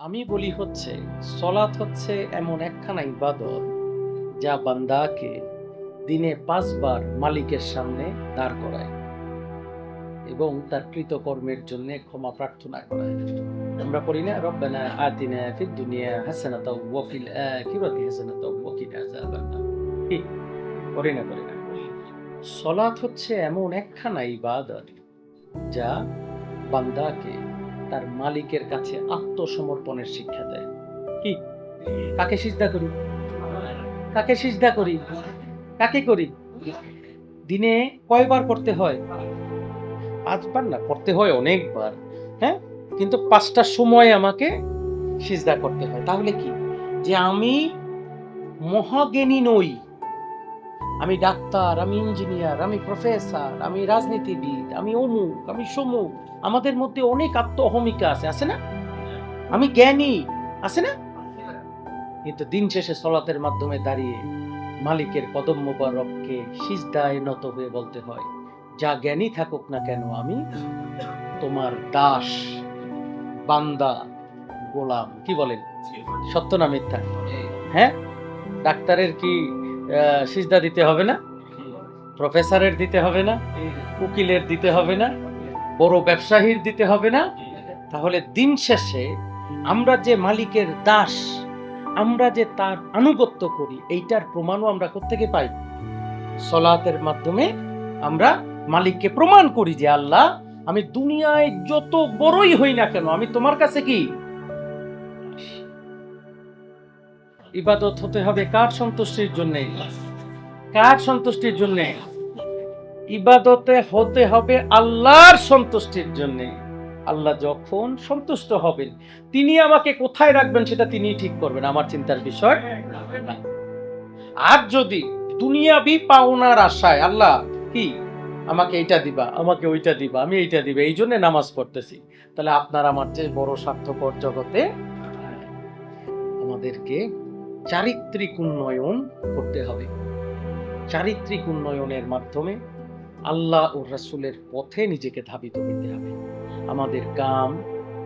আমি বলি হচ্ছে, সলাৎ হচ্ছে এমন একখানা ইবাদত যা বান্দাকে দিনে পাঁচবার মালিকের সামনে দাঁড় করায় এবং তার কৃতকর্মের জন্য ক্ষমা প্রার্থনা করায়। আমরা পড়ি না, রব্বানা আতিনা ফিদ দুনিয়া হাসানাতাও ওয়া ফিল আখিরাতি হাসানাতাও ওয়া কিনা আযাবান নার। কি করি না করি না। সলাৎ হচ্ছে এমন একখানা ইবাদত যা বান্দাকে তার মালিকের কাছে আত্মসমর্পণের শিক্ষা দেয়। কি? কাকে সিজদা করি? কাকে সিজদা করি? কাকে করি? দিনে কয়বার করতে হয়? পাঁচবার না করতে হয় অনেকবার হ্যাঁ? কিন্তু পাঁচটা সময় আমাকে সিজদা করতে হয়। তাহলে কি? যে আমি মহাজ্ঞানী নই আমি ডাক্তার আমি ইঞ্জিনিয়ার আমি প্রফেসর আমি রাজনীতিবিদ আমি অমুক আমি সমুক। আমাদের মধ্যে অনেক আত্ম অহমিকা আছে আছে না? আমি জ্ঞানী আছে না? কিন্তু দিন শেষে সলাতের মাধ্যমে দাঁড়িয়ে মালিকের কদম মোবারককে সিজদায় নত হয়ে বলতে হয় যা জ্ঞানী থাকুক না কেন আমি তোমার দাস বান্দা গোলাম। কি বলেন? সত্য না মিথ্যা? হ্যাঁ? ডাক্তারের কি সিজদা দিতে হবে না, প্রফেসরের দিতে হবে না, উকিলের দিতে হবে না, বড় ব্যবসায়ীর দিতে হবে না। তাহলে দিন শেষে আমরা যে মালিকের দাস, আমরা যে তার আনুগত্য করি, এইটার প্রমাণও আমরা কোত্থেকে পাই? সলাতের মাধ্যমে আমরা মালিককে প্রমাণ করি যে, আল্লাহ, আমি দুনিয়ায় যত বড়ই হই না কেন, আমি তোমার কাছে কি? ইবাদত হতে হবে কার সন্তুষ্টির জন্য? কার সন্তুষ্টির জন্য? ইবাদতে হতে হবে আল্লাহর সন্তুষ্টির জন্য। আল্লাহ যখন সন্তুষ্ট হবেন, তিনি আমাকে কোথায় রাখবেন সেটা তিনি ঠিক করবেন, আমার চিন্তার বিষয়। আর যদি দুনিয়াবি পাওনার আশায়, আল্লাহ, কি? আমাকে এইটা দিবা, আমাকে ওইটা দিবা, আমি এইটা দিবা, এই জন্য নামাজ পড়তেছি, তাহলে আপনার আমার চেয়ে বড় স্বার্থপর জগতে আমাদেরকে চারিত্রিক উন্নয়ন করতে হবে। চারিত্রিক উন্নয়নের মাধ্যমে আল্লাহ ও রাসূলের পথে নিজেকে ধাবিত হইতে হবে। আমাদের কাম,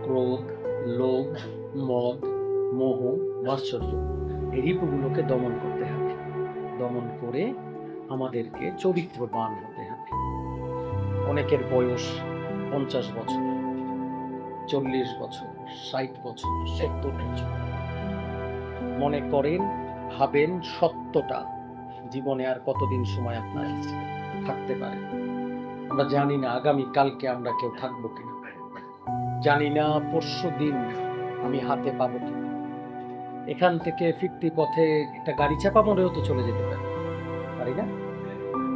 ক্রোধ, লোভ, মদ, মোহ, মাৎসর্য, এই রিপুগুলোকে দমন করতে হবে। দমন করে আমাদেরকে চরিত্রবান হতে হবে। অনেকের বয়স পঞ্চাশ বছর, চল্লিশ বছর, ষাট বছর সত্তর বছর মনে করেন, ভাবেন সত্যটা, জীবনে আর কতদিন সময় আপনার থাকতে পারে? আমরা জানি না আগামী কালকে আমরা কেউ থাকব কিনা। জানি না পরশু দিন আমি হাতে পাবো কিনা। এখান থেকে ফিরতি পথে একটা গাড়ি চাপা মরেও তো চলে যেতে পারে, পারি না?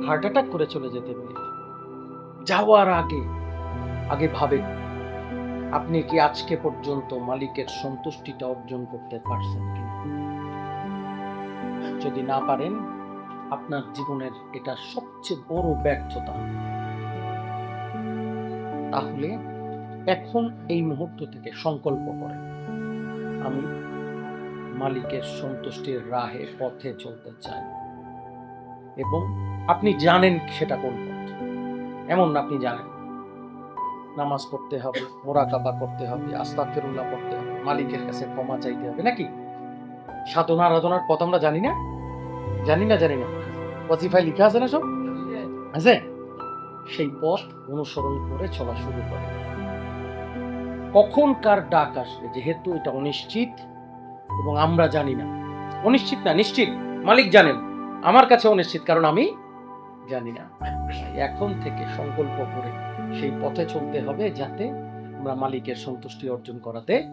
হার্ট অ্যাটাক করে চলে যেতে পারি। যাওয়ার আগে আগে ভাবেন, আপনি কি আজকে পর্যন্ত মালিকের সন্তুষ্টিটা অর্জন করতে পারছেন যদি না পারেন, আপনার জীবনের এটা সবচেয়ে বড় ব্যর্থতা। তাহলে এখন এই মুহূর্ত থেকে সংকল্প করেন। আমি মালিকের সন্তুষ্টির রাহে পথে চলতে চাই। এবং আপনি জানেন সেটা কোন পথ। এমন আপনি জানেন। নামাজ পড়তে হবে, মোরাকাবা করতে হবে, আস্তাগফিরুল্লাহ পড়তে হবে, মালিকের কাছে ক্ষমা চাইতে হবে, নাকি? সাধনা আরাধনার পথ আমরা জানি না? জানি না জানি না। ওয়াজিফায় লিখা আছে না সব? আছে? সেই পথ অনুসরণ করে চলা শুরু করে। কখন কার ডাক আসবে? যেহেতু এটা অনিশ্চিত এবং আমরা জানি না। অনিশ্চিত না, নিশ্চিত। মালিক জানেন। আমার কাছে অনিশ্চিত, কারণ আমি জানি না। এখন থেকে সংকল্প করে সেই পথে চলতে হবে যাতে আমরা মালিকের সন্তুষ্টি অর্জন করাতে